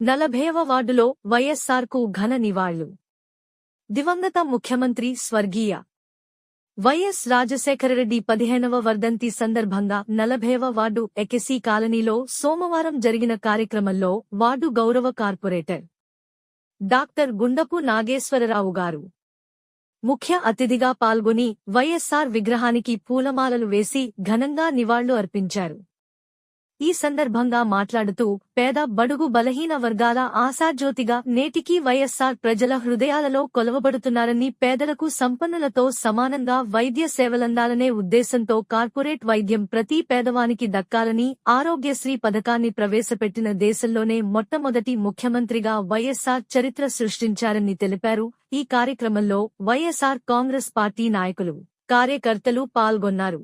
నలభైవ వార్డులో వైఎస్సార్కు ఘన నివాళులు. దివంగత ముఖ్యమంత్రి స్వర్గీయ. వైఎస్ రాజశేఖరరెడ్డి పదిహేనవ వర్ధంతి సందర్భంగా నలభైవ వార్డు ఎకెసి కాలనీలో సోమవారం జరిగిన కార్యక్రమంలో వార్డు గౌరవ కార్పొరేటర్ డాక్టర్ గుండపు నాగేశ్వరరావు గారు. ముఖ్య అతిథిగా పాల్గొని వైఎస్సార్ విగ్రహానికి పూలమాలలు వేసి ఘనంగా నివాళులు అర్పించారు. ఈ సందర్భంగా మాట్లాడుతూ పేద బడుగు బలహీన వర్గాల ఆశాజ్యోతిగా నేటికీ వైఎస్సార్ ప్రజల హృదయాలలో కొలవబడుతున్నారని పేదలకు సంపన్నులతో సమానంగా వైద్య సేవలందాలనే ఉద్దేశంతో కార్పొరేట్ వైద్యం ప్రతి పేదవానికి దక్కాలని ఆరోగ్యశ్రీ పథకాన్ని ప్రవేశపెట్టిన దేశంలోనే మొట్టమొదటి ముఖ్యమంత్రిగా వైఎస్సార్ చరిత్ర సృష్టించారని తెలిపారు. ఈ కార్యక్రమంలో వైఎస్సార్ కాంగ్రెస్ పార్టీ నాయకులు కార్యకర్తలు పాల్గొన్నారు.